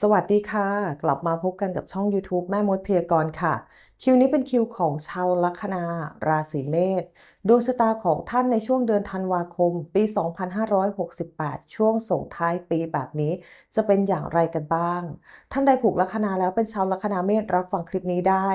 สวัสดีค่ะ กลับมาพบกันกับช่อง YouTube แม่มดเพียกร์ค่ะ คิวนี้เป็นคิวของชาวลัคนาราศีเมษ ดวงชะตาของท่านในช่วงเดือนธันวาคม ปี 2568 ช่วงส่งท้ายปีแบบนี้จะเป็นอย่างไรกันบ้าง ท่านใดผูกลัคนาแล้วเป็นชาวลัคนาเมษรับฟังคลิปนี้ได้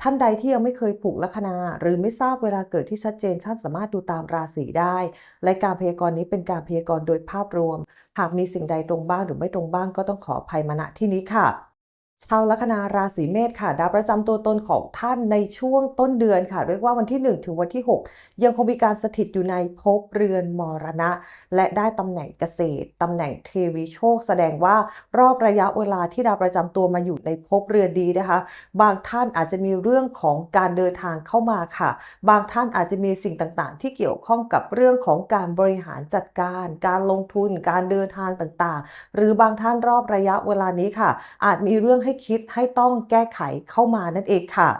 ท่านใดที่ยังไม่เคยผูกลัคนา หรือไม่ทราบเวลาเกิดที่ชัดเจนท่านสามารถดูตามราศีได้และการพยากรณ์นี้เป็นการพยากรณ์โดยภาพรวม หากมีสิ่งใดตรงบ้างหรือไม่ตรงบ้างก็ต้องขออภัยมาณที่นี้ค่ะ ชาวลัคนาราศีเมษค่ะ ดาวประจำตัวตนของท่านในช่วงต้นเดือนค่ะ เรียกว่าวันที่ 1 ถึงวันที่ 6 ยังคงมีการสถิตอยู่ในภพเรือนมรณะ และได้ตำแหน่งเกษตรตำแหน่งเทวีโชค แสดงว่ารอบระยะเวลาที่ดาวประจำตัวมาอยู่ในภพเรือนดีนะคะ บางท่านอาจจะมีเรื่องของการเดินทางเข้ามาค่ะ บางท่านอาจจะมีสิ่งต่างๆ ที่เกี่ยวข้องกับเรื่องของการบริหารจัดการ การลงทุน การเดินทางต่างๆ หรือบางท่านรอบระยะเวลานี้ค่ะ อาจมีเรื่องให้คิดให้ต้องแก้ไขเข้ามานั่นเองค่ะ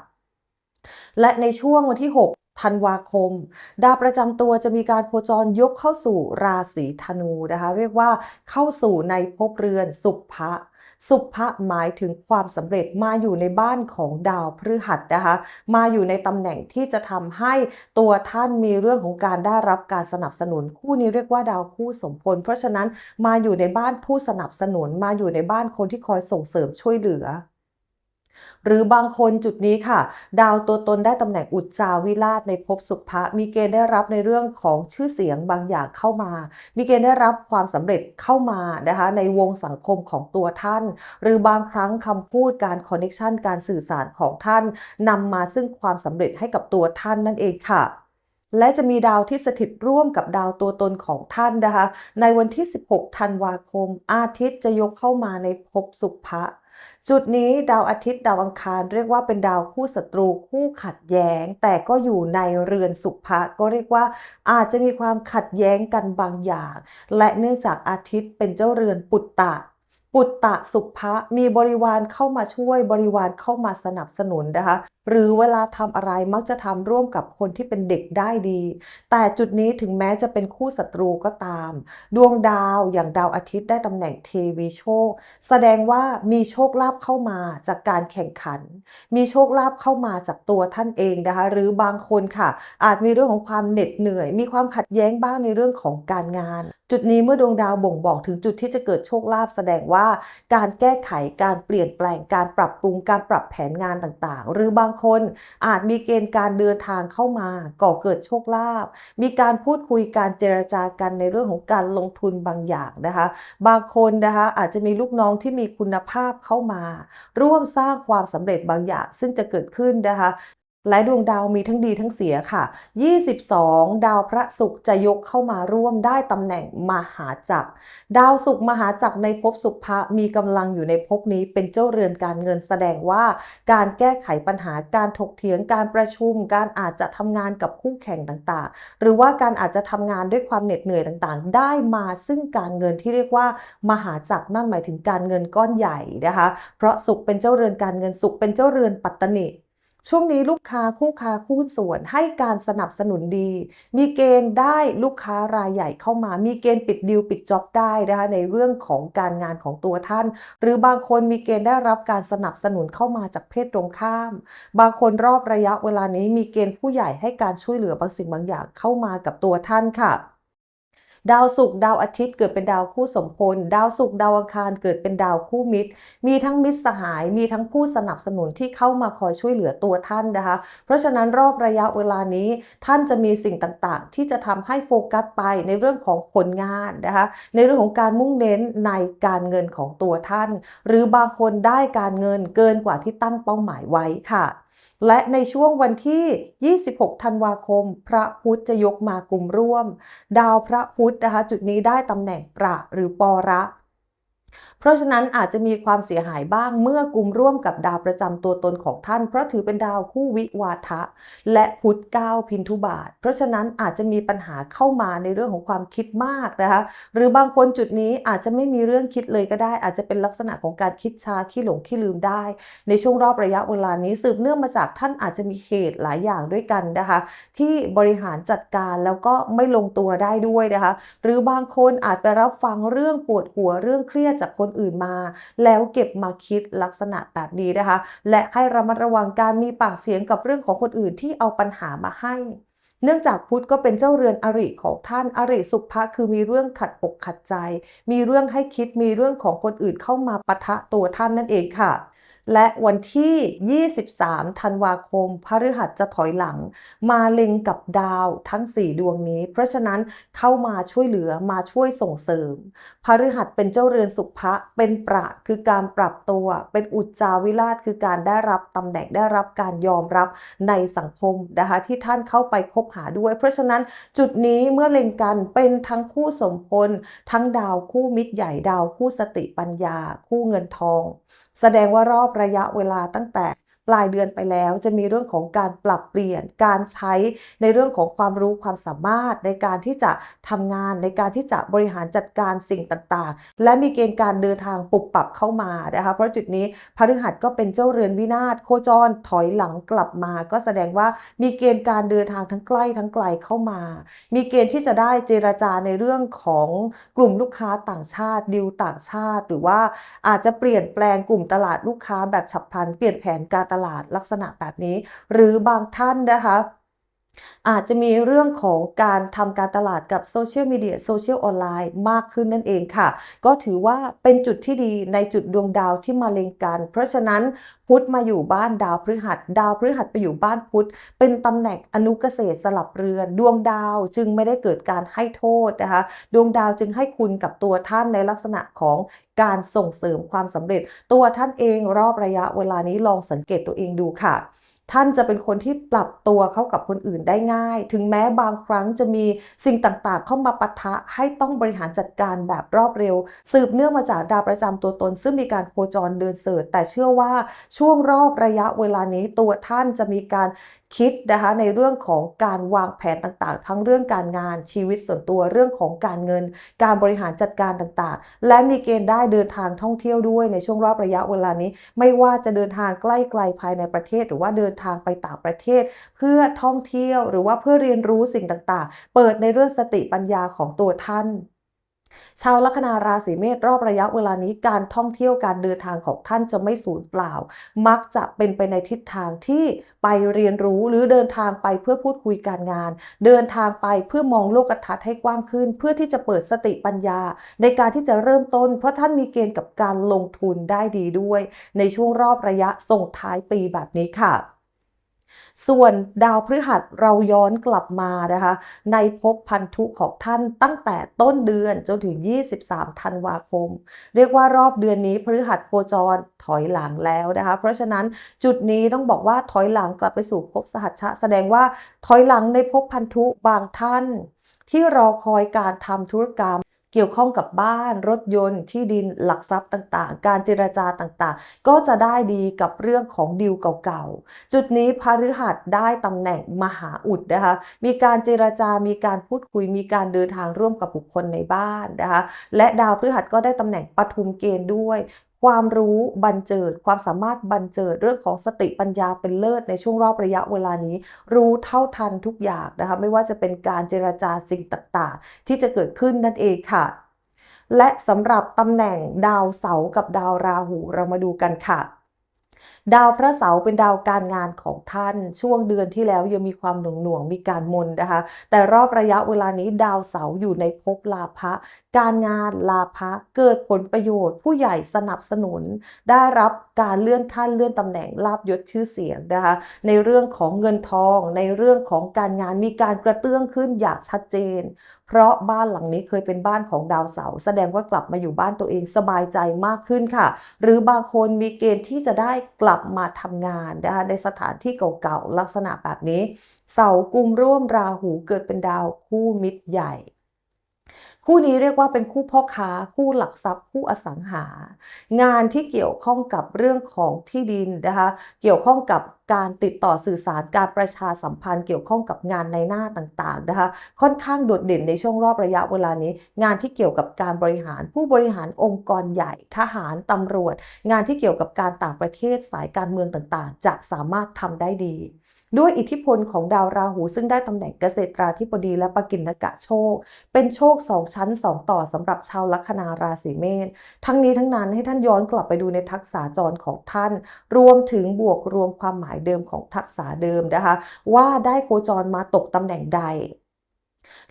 และในช่วงวันที่ 6 ธันวาคม ดาวประจำตัวจะมีการโคจรยกเข้าสู่ราศีธนูนะคะ เรียกว่าเข้าสู่ในภพเรือนสุภะ สุภะหมายถึงความสำเร็จมาอยู่ในบ้านของดาวพฤหัสนะคะ มาอยู่ในตำแหน่งที่จะทำให้ตัวท่านมีเรื่องของการได้รับการสนับสนุน คู่นี้เรียกว่าดาวคู่สมพล เพราะฉะนั้นมาอยู่ในบ้านผู้สนับสนุนมาอยู่ในบ้านคนที่คอยส่งเสริมช่วยเหลือ หรือบางคนจุดนี้ค่ะ ดาวตัวตนได้ตำแหน่งอุจจาวิราชในภพสุภะมีเกณฑ์ได้รับในเรื่องของชื่อเสียงบางอย่างเข้ามา มีเกณฑ์ได้รับความสำเร็จเข้ามานะคะในวงสังคมของตัวท่าน หรือบางครั้งคำพูดการคอนเนคชันการสื่อสารของท่านนำมาซึ่งความสำเร็จให้กับตัวท่านนั่นเองค่ะและจะมีดาวที่สถิตร่วมกับดาวตัวตนของท่านนะคะ ในวันที่ 16 ธันวาคม อาทิตย์จะยกเข้ามาในภพสุภะ จุดนี้ดาวอาทิตย์ดาวอังคารเรียกว่าเป็นดาวคู่ศัตรูคู่ขัดแย้ง แต่ก็อยู่ในเรือนสุภะก็เรียกว่าอาจจะมีความขัดแย้งกันบางอย่าง และเนื่องจากอาทิตย์เป็นเจ้าเรือนปุตตะปุตตะสุภะมีบริวารเข้ามาช่วยบริวารเข้ามาสนับสนุนนะคะ หรือเวลาทำอะไรมักจะทำร่วมกับคนที่เป็นเด็กได้ดี แต่จุดนี้ถึงแม้จะเป็นคู่ศัตรูก็ตาม ดวงดาวอย่างดาวอาทิตย์ได้ตำแหน่งเทวีโชค แสดงว่ามีโชคลาภเข้ามาจากการแข่งขัน มีโชคลาภเข้ามาจากตัวท่านเองนะคะ หรือบางคนค่ะ อาจมีเรื่องของความเหน็ดเหนื่อย มีความขัดแย้งบ้างในเรื่องของการงานจุดนี้เมื่อดวงดาวบ่งบอกถึงจุดที่จะเกิดโชคลาภแสดงว่า การแก้ไขการเปลี่ยนแปลงการปรับปรุงการปรับแผนงานต่างๆ หรือบางคนอาจมีเกณฑ์การเดินทางเข้ามาก่อเกิดโชคลาภมีการพูดคุยการเจรจากันในเรื่องของการลงทุนบางอย่างนะคะ บางคนนะคะอาจจะมีลูกน้องที่มีคุณภาพเข้ามา ร่วมสร้างความสำเร็จบางอย่าง ซึ่งจะเกิดขึ้นนะคะ และดวงดาวมีทั้งดีทั้งเสียค่ะ 22 ดาวพระศุกร์จะยกเข้ามาร่วมได้ตำแหน่งมหาจักร ดาวศุกร์มหาจักรในภพสุภะมีกำลังอยู่ในภพนี้เป็นเจ้าเรือนการเงินแสดงว่า การแก้ไขปัญหาการถกเถียงการประชุม การอาจจะทำงานกับคู่แข่งต่างๆ หรือว่าการอาจจะทำงานด้วยความเหน็ดเหนื่อยต่างๆ ได้มาซึ่งการเงินที่เรียกว่า มหาจักรนั่นหมายถึงการเงินก้อนใหญ่นะคะ เพราะศุกร์เป็นเจ้าเรือนการเงินศุกร์เป็นเจ้าเรือนปัตตนิ ช่วงนี้ลูกค้าคู่ค้าคู่ส่วนให้การสนับสนุนดี มีเกณฑ์ได้ลูกค้ารายใหญ่เข้ามา มีเกณฑ์ปิดดีลปิดจ็อบได้นะคะในเรื่องของการงานของตัวท่าน หรือบางคนมีเกณฑ์ได้รับการสนับสนุนเข้ามาจากเพศตรงข้าม บางคนรอบระยะเวลานี้มีเกณฑ์ผู้ใหญ่ให้การช่วยเหลือบางสิ่งบางอย่างเข้ามากับตัวท่านค่ะ ดาวศุกร์ดาวอาทิตย์เกิดเป็นดาวคู่สมพล ดาวศุกร์ดาวอังคารเกิดเป็นดาวคู่มิตร มีทั้งมิตรสหาย มีทั้งผู้สนับสนุนที่เข้ามาคอยช่วยเหลือตัวท่านนะคะ เพราะฉะนั้นรอบระยะเวลานี้ท่านจะมีสิ่งต่างๆ ที่จะทำให้โฟกัสไปในเรื่องของผลงานนะคะ ในเรื่องของการมุ่งเน้นในการเงินของตัวท่าน หรือบางคนได้การเงินเกินกว่าที่ตั้งเป้าหมายไว้ค่ะ และในช่วงวันที่ 26 ธันวาคม พระพุธจะยกมากลุ่มร่วม ดาวพระพุธนะคะจุดนี้ได้ตำแหน่งประหรือปอระ เพราะฉะนั้นอาจจะมีความเสียหายบ้างเมื่อกลุ่มร่วมกับดาวประจำตัวตนของท่าน เพราะถือเป็นดาวคู่วิวาทะ และพุธเก้าพินทุบาท เพราะฉะนั้นอาจจะมีปัญหาเข้ามาในเรื่องของความคิดมากนะคะ หรือบางคนจุดนี้อาจจะไม่มีเรื่องคิดเลยก็ได้ อาจจะเป็นลักษณะของการคิดช้าขี้หลงขี้ลืมได้ ในช่วงรอบระยะเวลานี้สืบเนื่องมาจากท่านอาจจะมีเหตุหลายอย่างด้วยกันนะคะ ที่บริหารจัดการแล้วก็ไม่ลงตัวได้ด้วยนะคะ หรือบางคนอาจไปรับฟังเรื่องปวดหัวเรื่องเครียดจากคนอื่นมา แล้วเก็บมาคิดลักษณะแบบนี้นะคะ และให้ระมัดระวังการมีปากเสียงกับเรื่องของคนอื่นที่เอาปัญหามาให้เนื่องจากพุทธก็เป็นเจ้าเรือนอริของท่านอริสุภะคือมีเรื่องขัดอกขัดใจ มีเรื่องให้คิดมีเรื่องของคนอื่นเข้ามาปะทะตัวท่านนั่นเองค่ะ และวันที่ 23 ธันวาคม พฤหัสจะถอยหลัง มาเล็งกับดาวทั้ง 4 ดวงนี้ เพราะฉะนั้นเข้ามาช่วยเหลือมาช่วยส่งเสริม พฤหัสเป็นเจ้าเรือนสุภะ เป็นประคือการปรับตัว เป็นอุจจาวิราชคือการได้รับตำแหน่งได้รับการยอมรับในสังคมนะคะที่ท่านเข้าไปคบหาด้วย เพราะฉะนั้นจุดนี้เมื่อเล็งกันเป็นทั้งคู่สมพล ทั้งดาวคู่มิตรใหญ่ดาวคู่สติปัญญา คู่เงินทอง แสดงว่ารอบระยะเวลาตั้งแต่ ปลายเดือนไปแล้ว จะมีเรื่องของการปรับเปลี่ยนการใช้ในเรื่องของความรู้ความสามารถในการที่จะทำงานในการที่จะบริหารจัดการสิ่งต่างๆ และมีเกณฑ์การเดินทางปรับปรับเข้ามานะคะเพราะจุดนี้พฤหัสก็เป็นเจ้าเรือนวินาศโคจรถอยหลังกลับมา ก็แสดงว่ามีเกณฑ์การเดินทางทั้งใกล้ทั้งไกลเข้ามา มีเกณฑ์ที่จะได้เจรจาในเรื่องของกลุ่มลูกค้าต่างชาติดิวต่างชาติ หรือว่าอาจจะเปลี่ยนแปลงกลุ่มตลาดลูกค้าแบบฉับพลันเปลี่ยนแผนการตลาดลักษณะแบบนี้ หรือบางท่านนะคะ อาจจะมีเรื่องของการทำการตลาดกับโซเชียลมีเดียโซเชียลออนไลน์มากขึ้นนั่นเองค่ะ ก็ถือว่าเป็นจุดที่ดีในจุดดวงดาวที่มาเล็งกัน เพราะฉะนั้นพุธมาอยู่บ้านดาวพฤหัส ดาวพฤหัสไปอยู่บ้านพุธเป็นตำแหน่งอนุเกษตรสลับเรือน ดวงดาวจึงไม่ได้เกิดการให้โทษนะคะ ดวงดาวจึงให้คุณกับตัวท่านในลักษณะของการส่งเสริมความสำเร็จ ตัวท่านเองรอบระยะเวลานี้ลองสังเกตตัวเองดูค่ะ ท่านจะเป็นคนที่ปรับตัวเข้ากับคนอื่นได้ง่าย ถึงแม้บางครั้งจะมีสิ่งต่างๆ เข้ามาปะทะให้ต้องบริหารจัดการแบบรอบเร็ว สืบเนื่องมาจากดาวประจำตัวตน ซึ่งมีการโคจรเดินเสริฐแต่เชื่อว่าช่วงรอบระยะเวลานี้ตัวท่านจะมีการ คิดนะคะในเรื่องของการวางแผนต่างๆ ทั้งเรื่องการงานชีวิตส่วนตัวเรื่องของการเงิน การบริหารจัดการต่างๆ และมีเกณฑ์ได้เดินทางท่องเที่ยวด้วยในช่วงรอบระยะเวลานี้ ไม่ว่าจะเดินทางใกล้ไกลภายในประเทศ หรือว่าเดินทางไปต่างประเทศ เพื่อท่องเที่ยวหรือว่าเพื่อเรียนรู้สิ่งต่างๆ เปิดในเรื่องสติปัญญาของตัวท่าน ชาวลัคนาราศีเมษรอบระยะเวลานี้การท่องเที่ยวการเดินทางของท่านจะไม่สูญเปล่า มักจะเป็นไปในทิศทางที่ไปเรียนรู้หรือเดินทางไปเพื่อพูดคุยการงาน เดินทางไปเพื่อมองโลกทัศน์ให้กว้างขึ้น เพื่อที่จะเปิดสติปัญญา ในการที่จะเริ่มต้น เพราะท่านมีเกณฑ์กับการลงทุนได้ดีด้วย ในช่วงรอบระยะส่งท้ายปีแบบนี้ค่ะ ส่วนดาวพฤหัสเราย้อนกลับมานะคะ ในภพพันธุของท่านตั้งแต่ต้นเดือนจนถึง 23 ธันวาคม เรียกว่ารอบเดือนนี้พฤหัสโคจรถอยหลังแล้วนะคะ เพราะฉะนั้นจุดนี้ต้องบอกว่าถอยหลังกลับไปสู่ภพสหัชชะ แสดงว่าถอยหลังในภพพันธุบางท่าน ที่รอคอยการทำธุรกรรม เกี่ยวข้องกับบ้านรถยนต์ที่ดินหลักทรัพย์ต่างๆ การเจรจาต่างๆ ก็จะได้ดีกับเรื่องของดีลเก่าๆ จุดนี้พฤหัสได้ตำแหน่งมหาอุดนะคะ มีการเจรจา มีการพูดคุย มีการเดินทางร่วมกับบุคคลในบ้านนะคะ และดาวพฤหัสก็ได้ตำแหน่งปฐุมเกณฑ์ด้วย ความรู้บันเจิด ความสามารถบันเจิดเรื่องของสติปัญญาเป็นเลิศในช่วงรอบระยะเวลานี้ รู้เท่าทันทุกอย่างนะคะไม่ว่าจะเป็นการเจรจาสิ่งต่างๆ ที่จะเกิดขึ้นนั่นเองค่ะ และสำหรับตำแหน่งดาวเสาร์กับดาวราหูเรามาดูกันค่ะดาวพระเสาร์เป็นดาวการงานของท่าน ช่วงเดือนที่แล้วยังมีความหน่วงหน่วงๆมีการมนนะคะ แต่รอบระยะเวลานี้ดาวเสาร์อยู่ในภพลาภะการงานลาภะเกิดผลประโยชน์ ผู้ใหญ่สนับสนุน ได้รับการเลื่อนขั้นเลื่อนตำแหน่งลาบยศชื่อเสียงนะคะในเรื่องของเงินทอง ในเรื่องของการงานมีการกระเตื้องขึ้นอย่างชัดเจน เพราะบ้านหลังนี้เคยเป็นบ้านของดาวเสาร์แสดงว่ากลับมาอยู่บ้านตัวเองสบายใจมากขึ้นค่ะ หรือบางคนมีเกณฑ์ที่จะได้กลับมาทำงานนะคะในสถานที่เก่าๆลักษณะแบบนี้ เสากุมร่วมราหูเกิดเป็นดาวคู่มิตรใหญ่ คู่นี้เรียกว่าเป็นคู่พ่อค้า คู่หลักทรัพย์ คู่อสังหา งานที่เกี่ยวข้องกับเรื่องของที่ดินนะคะเกี่ยวข้องกับการติดต่อสื่อสารการประชาสัมพันธ์เกี่ยวข้องกับงานในหน้าต่างๆนะคะค่อนข้างโดดเด่นในช่วงรอบระยะเวลานี้ งานที่เกี่ยวกับการบริหารผู้บริหารองค์กรใหญ่ ทหารตำรวจ งานที่เกี่ยวกับการต่างประเทศสายการเมืองต่างๆ จะสามารถทำได้ดี ด้วยอิทธิพลของดาวราหู ซึ่งได้ตำแหน่งเกษตราธิบดีและปกิณกะโชค เป็นโชค2ชั้น2ต่อสำหรับชาวลัคนาราศีเมษทั้งนี้ทั้งนั้นให้ท่านย้อนกลับไปดูในทักษะจรของท่าน รวมถึงบวกรวมความหมายเดิมของทักษะเดิมนะคะ ว่าได้โคจรมาตกตำแหน่งใด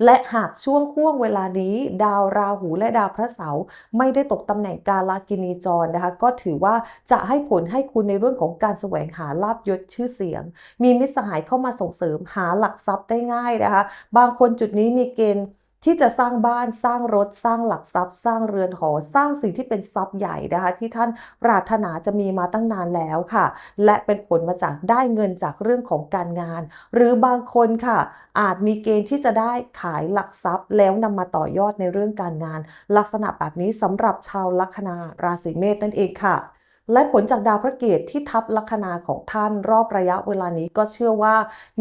และหากช่วงข่วงเวลานี้ดาวราหูและดาวพระเสาร์ไม่ได้ตกตำแหน่งกาลากินีจรนะคะ ก็ถือว่าจะให้ผลให้คุณในเรื่องของการแสวงหาลาบยศชื่อเสียง มีมิตรสหายเข้ามาส่งเสริมหาหลักทรัพย์ได้ง่ายนะคะ บางคนจุดนี้มีเกณฑ์ ที่จะสร้างบ้านสร้างรถสร้างหลักทรัพย์ สร้างเรือนหอสร้างสิ่งที่เป็นทรัพย์ใหญ่นะคะ ที่ท่านปรารถนาจะมีมาตั้งนานแล้วค่ะ และเป็นผลมาจากได้เงินจากเรื่องของการงาน หรือบางคนค่ะ อาจมีเกณฑ์ที่จะได้ขายหลักทรัพย์ แล้วนำมาต่อยอดในเรื่องการงาน ลักษณะแบบนี้สำหรับชาวลัคนาราศีเมษนั่นเองค่ะ และผลจากดาวพระเกตที่ทับลัคนาของท่านรอบระยะเวลานี้ก็เชื่อว่า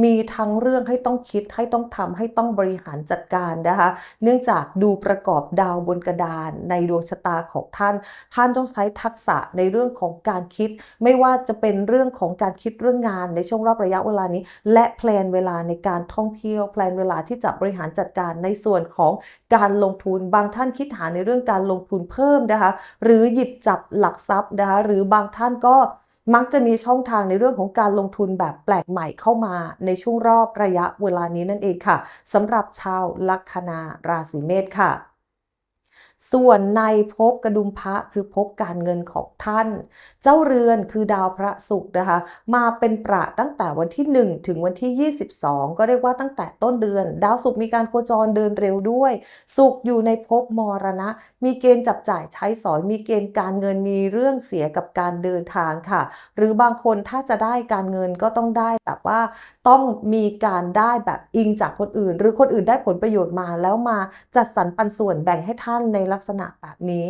มีทั้งเรื่องให้ต้องคิดให้ต้องทำให้ต้องบริหารจัดการนะคะ เนื่องจากดูประกอบดาวบนกระดานในดวงชะตาของท่าน ท่านต้องใช้ทักษะในเรื่องของการคิด ไม่ว่าจะเป็นเรื่องของการคิดเรื่องงานในช่วงรอบระยะเวลานี้ และแพลนเวลาในการท่องเที่ยวแพลนเวลาที่จะบริหารจัดการในส่วนของการลงทุนบางท่านคิดหาในเรื่องการลงทุนเพิ่มนะคะหรือหยิบจับหลักทรัพย์นะคะหรืือบางท่านก็มักจะมีช่องทางในเรื่องของการลงทุนแบบแปลกใหม่เข้ามาในช่วงรอบระยะเวลานี้นั่นเองค่ะสำหรับชาวลัคนาราศีเมษค่ะ ส่วนในภพกระดุมพระคือภพการเงินของท่าน เจ้าเรือนคือดาวพระศุกร์นะคะ มาเป็นประตั้งแต่วันที่ 1 ถึงวันที่ 22 ก็เรียกว่าตั้งแต่ต้นเดือน ดาวศุกร์มีการโคจรเดินเร็วด้วยศุกร์อยู่ในภพมรณะ มีเกณฑ์จับจ่ายใช้สอยมีเกณฑ์การเงินมีเรื่องเสียกับการเดินทางค่ะ หรือบางคนถ้าจะได้การเงินก็ต้องได้แบบว่าต้องมีการได้แบบอิงจากคนอื่น หรือคนอื่นได้ผลประโยชน์มาแล้วมาจัดสรรปันส่วนแบ่งให้ท่านในลักษณะแบบนี้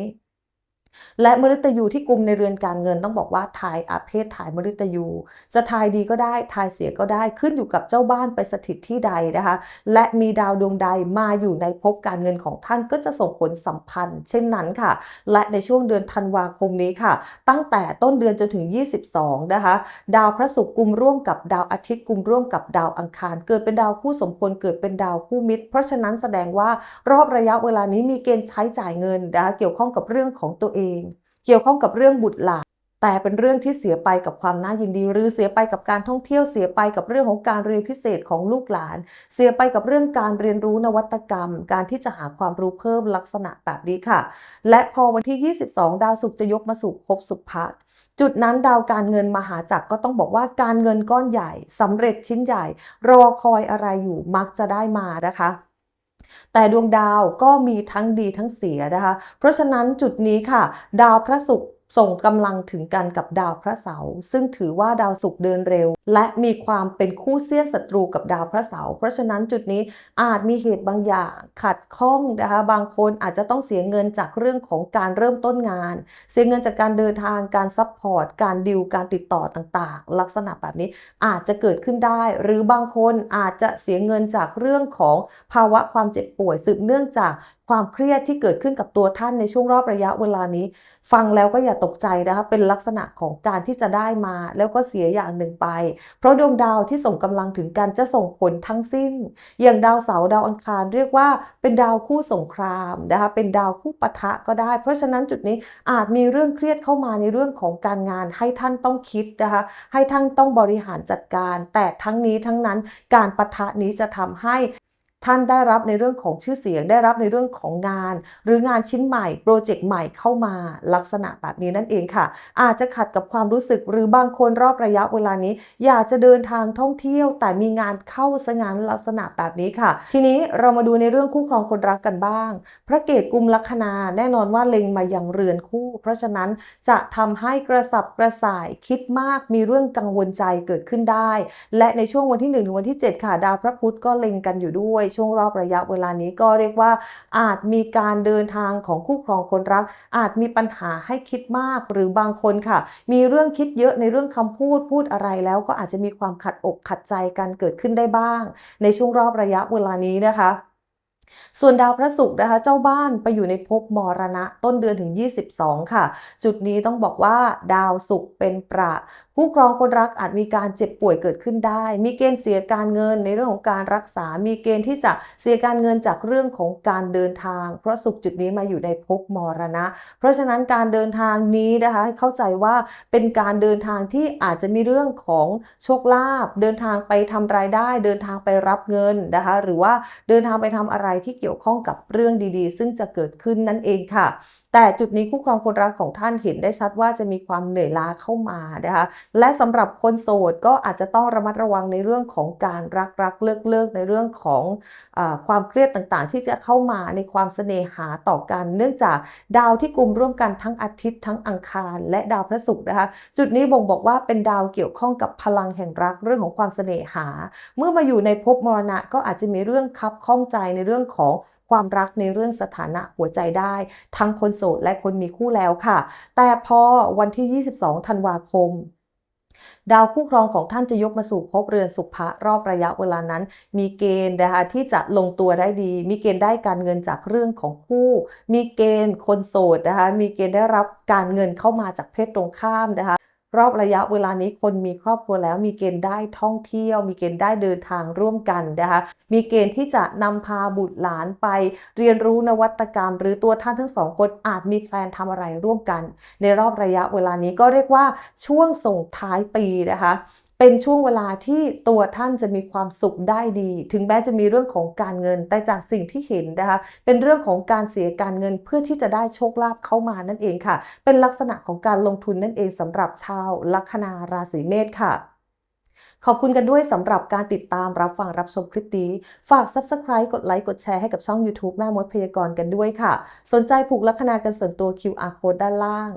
และมฤตยูที่กลุ่มในเรือนการเงินต้องบอกว่าทายอาเพศทายมฤตยู จะทายดีก็ได้ทายเสียก็ได้ขึ้นอยู่กับเจ้าบ้านไปสถิตที่ใดนะคะ และมีดาวดวงใดมาอยู่ในภพการเงินของท่านก็จะส่งผลสัมพันธ์ เช่นนั้นค่ะ และในช่วงเดือนธันวาคมนี้ค่ะ ตั้งแต่ต้นเดือนจนถึง 22 นะคะ ดาวพระศุกร์กุมร่วมกับดาวอาทิตย์กุมร่วมกับดาวอังคาร เกิดเป็นดาวคู่สมพลเกิดเป็นดาวคู่มิตร เพราะฉะนั้นแสดงว่ารอบระยะเวลานี้มีเกณฑ์ใช้จ่ายเงินนะคะเกี่ยวข้องกับเรื่องของตัวเองเกี่ยวข้องกับเรื่องบุตรหลานแต่เป็นเรื่องที่เสียไปกับความน่ายินดีหรือเสียไปกับการท่องเที่ยวเสียไปกับเรื่องของการเรียนพิเศษของลูกหลาน เสียไปกับเรื่องการเรียนรู้นวัตกรรม การที่จะหาความรู้เพิ่มลักษณะแบบนี้ค่ะ และพอวันที่ 22 ดาวศุกร์จะยกมาสู่ภพสุภะจุดนั้นดาวการเงินมหาจักรก็ต้องบอกว่าการเงินก้อนใหญ่สำเร็จชิ้นใหญ่ รอคอยอะไรอยู่มักจะได้มานะคะ แต่ดวงดาวก็มีทั้งดีทั้งเสียนะคะ เพราะฉะนั้นจุดนี้ค่ะ ดาวพระศุกร์ส่งกำลังถึงกันกับดาวพระเสาร์ซึ่งถือว่าดาวศุกร์เดินเร็วและมีความเป็นคู่เสี้ยนศัตรูกับดาวพระเสาร์เพราะฉะนั้นจุดนี้อาจมีเหตุบางอย่างขัดข้องนะคะบางคนอาจจะต้องเสียเงินจากเรื่องของการเริ่มต้นงาน เสียเงินจากการเดินทางการซัพพอร์ตการดิวการติดต่อต่างๆ ลักษณะแบบนี้อาจจะเกิดขึ้นได้ หรือบางคนอาจจะเสียเงินจากเรื่องของภาวะความเจ็บป่วยสืบเนื่องจากความเครียดที่เกิดขึ้นกับตัวท่านในช่วงรอบระยะเวลานี้ ฟังแล้วก็อย่าตกใจนะคะเป็นลักษณะของการที่จะได้มาแล้วก็เสียอย่างหนึ่งไปเพราะดวงดาวที่ส่งกำลังถึงกันจะส่งผลทั้งสิ้น อย่างดาวเสาร์ดาวอังคารเรียกว่าเป็นดาวคู่สงครามนะคะเป็นดาวคู่ปะทะก็ได้ เพราะฉะนั้นจุดนี้อาจมีเรื่องเครียดเข้ามาในเรื่องของการงานให้ท่านต้องคิดนะคะให้ท่านต้องบริหารจัดการ แต่ทั้งนี้ทั้งนั้นการปะทะนี้จะทำให้ ท่านได้รับในเรื่องของชื่อเสียง ได้รับในเรื่องของงาน หรืองานชิ้นใหม่ โปรเจกต์ใหม่เข้ามาลักษณะแบบนี้นั่นเองค่ะ อาจจะขัดกับความรู้สึกหรือบางคนรอบระยะเวลานี้ อยากจะเดินทางท่องเที่ยว แต่มีงานเข้าซะงานลักษณะแบบนี้ค่ะ ทีนี้เรามาดูในเรื่องคู่ครองคนรักกันบ้าง พระเกตกุมลัคนาแน่นอนว่าเล็งมายังเรือนคู่ เพราะฉะนั้นจะทำให้กระสับกระส่ายคิดมากมีเรื่องกังวลใจเกิดขึ้นได้ และในช่วงวันที่1ถึงวันที่ 7 ค่ะ ดาวพระพุธก็เล็งกันอยู่ด้วยช่วงรอบระยะเวลานี้ก็เรียกว่า อาจมีการเดินทางของคู่ครองคนรัก อาจมีปัญหาให้คิดมากหรือบางคนค่ะ มีเรื่องคิดเยอะในเรื่องคำพูดพูดอะไรแล้วก็อาจจะมีความขัดอกขัดใจกันเกิดขึ้นได้บ้าง ในช่วงรอบระยะเวลานี้นะคะส่วนดาวพระศุกร์นะคะ เจ้าบ้านไปอยู่ในภพมรณะต้นเดือนถึง 22 ค่ะ จุดนี้ต้องบอกว่าดาวศุกร์เป็นประคู่ครองคนรักอาจมีการเจ็บป่วยเกิดขึ้นได้ มีเกณฑ์เสียการเงินในเรื่องของการรักษา มีเกณฑ์ที่จะเสียการเงินจากเรื่องของการเดินทาง เพราะศุกจุดนี้มาอยู่ในภพมรณะ เพราะฉะนั้นการเดินทางนี้นะคะให้เข้าใจว่าเป็นการเดินทางที่อาจจะมีเรื่องของโชคลาภ เดินทางไปทำรายได้ เดินทางไปรับเงินนะคะ หรือว่าเดินทางไปทำอะไรที่เกี่ยวข้องกับเรื่องดีๆ ซึ่งจะเกิดขึ้นนั่นเองค่ะ แต่จุดนี้คู่ครองคนรักของท่านเห็นได้ชัดว่าจะมีความเหนื่อยล้าเข้ามานะคะและสำหรับคนโสดก็อาจจะต้องระมัดระวังในเรื่องของการรักรักเลิกเลิกในเรื่องของอความเครียดต่างๆ ที่จะเข้ามาในความเสน่หาต่อกัน เนื่องจากดาวที่กลุ่มร่วมกันทั้งอาทิตย์ทั้งอังคาร และดาวพระศุกร์นะคะจุดนี้บ่งบอกว่าเป็นดาวเกี่ยวข้องกับพลังแห่งรักเรื่องของความเสน่หา เมื่อมาอยู่ในภพมรณะก็อาจจะมีเรื่องคับข้องใจในเรื่องของ ความรักในเรื่องสถานะหัวใจได้ ทั้งคนโสดและคนมีคู่แล้วค่ะ แต่พอวันที่ 22 ธันวาคมดาวคู่ครองของท่านจะยกมาสู่ภพเรือนสุภะรอบระยะเวลานั้น มีเกณฑ์นะคะที่จะลงตัวได้ดี มีเกณฑ์ได้การเงินจากเรื่องของคู่ มีเกณฑ์คนโสดนะคะมีเกณฑ์ได้รับการเงินเข้ามาจากเพศตรงข้ามนะคะ รอบระยะเวลานี้คนมีครอบครัวแล้วมีเกณฑ์ได้ท่องเที่ยว มีเกณฑ์ได้เดินทางร่วมกันนะคะมีเกณฑ์ที่จะนำพาบุตรหลานไป เรียนรู้นวัตกรรม หรือตัวท่านทั้งสองคนอาจมีแพลนทำอะไรร่วมกัน ในรอบระยะเวลานี้ก็เรียกว่าช่วงส่งท้ายปีนะคะ เป็นช่วงเวลาที่ตัวท่านจะมีความสุขได้ดี ถึงแม้จะมีเรื่องของการเงิน แต่จากสิ่งที่เห็นนะคะ เป็นเรื่องของการเสียการเงินเพื่อที่จะได้โชคลาภเข้ามานั่นเองค่ะ เป็นลักษณะของการลงทุนนั่นเองสำหรับชาวลัคนาราศีเมษค่ะ ขอบคุณกันด้วยสำหรับการติดตามรับฟังรับชมคลิปนี้ ฝาก Subscribe กดไลค์กดแชร์ให้กับช่อง YouTube แม่มดพยากรณ์กันด้วยค่ะ สนใจผูกลัคนากันส่วนตัว QR code ด้านล่าง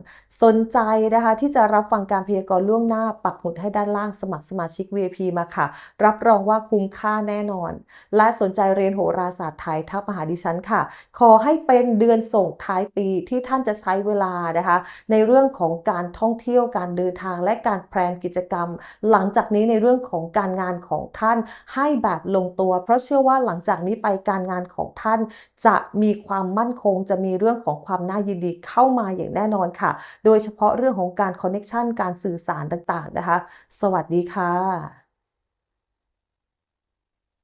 สนใจนะคะที่จะรับฟังการพยากรณ์ล่วงหน้า ปักหมุดให้ด้านล่างสมัครสมาชิก VIP มาค่ะ รับรองว่าคุ้มค่าแน่นอน และสนใจเรียนโหราศาสตร์ไทยทักมาหาดิฉันค่ะ ขอให้เป็นเดือนส่งท้ายปีที่ท่านจะใช้เวลานะคะ ในเรื่องของการท่องเที่ยวการเดินทางและการแพลนกิจกรรม หลังจากนี้ในเรื่องรื่องของการงานของท่านให้แบบลงตัว เพราะเชื่อว่าหลังจากนี้ไปการงานของท่าน จะมีความมั่นคง จะมีเรื่องของความน่ายินดีเข้ามาอย่างแน่นอนค่ะ โดยเฉพาะเรื่องของการคอนเน็ชันการสื่อสารต่างๆนะคะ สวัสดีค่ะ